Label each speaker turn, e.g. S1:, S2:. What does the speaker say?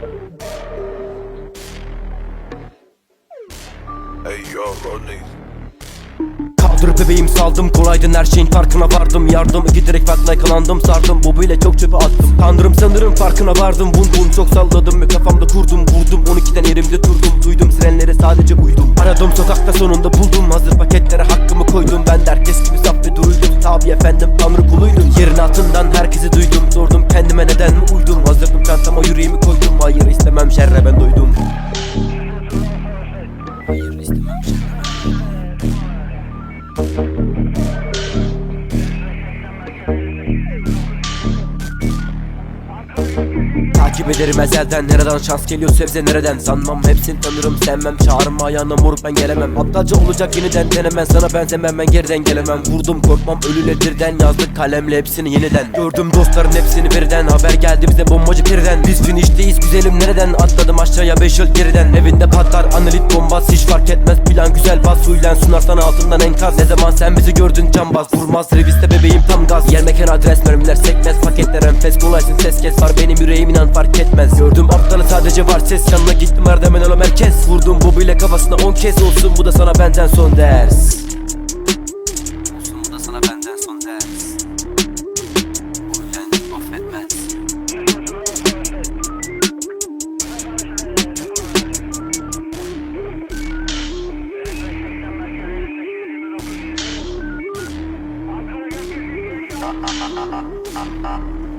S1: Hey yo
S2: Kaldır bebeğim saldım. Kolaydın her şeyin farkına vardım. Yardım iki direk farkla yakalandım sardım. Bobuyla çok çöpe attım. Tanrım sanırım farkına vardım. Bun bun çok salladım. Kafamda kurdum Vurdum. 12'den yerimde durdum. Duydum sirenlere sadece uydum. Aradım sokakta sonunda buldum. Hazır paketlere hakkımı koydum. Ben de herkes gibi saf ve duruydum Tabi efendim tanrı kuluydum. Yerin altından herkesi duydum. Sordum kendime neden mi uydum Hazırdım çantama yüreğimi koydum şerre ben doydum Hayır istemem şerre Takip ederim ezelden. Nereden şans geliyor sebze nereden? Sanmam hepsini tanırım sevmem. Çağırma ayağına moruk ben gelemem. Aptalca olacak yeniden denemem. Sana benzemem ben geriden gelemem. Vurdum korkmam ölüle birden Yazdık kalemle hepsini yeniden. Gördüm dostların hepsini birden. Haber geldi bize bombacı pirden. Biz finişteyiz güzelim nereden? Atladım aşağıya 5 yıl geriden. Evinde patlar analit bombas Hiç fark etmez. Plan güzel bas Huylen sunar sana altından enkaz. Ne zaman sen bizi gördün cambaz. Vurmaz reviste bebeğim tam gaz. Yer mekan adres mermiler sekmez. Paketler enfes kolaysın ses kes. Var Benim yüreğim inan fark etmez. Gördüm aptalı sadece var ses. Yanına gittim Erdemen ola merkez. Vurdum bu bile kafasına 10 kez. Olsun bu da sana benden son ders. Olsun bu da sana benden son ders. Huylen affetmez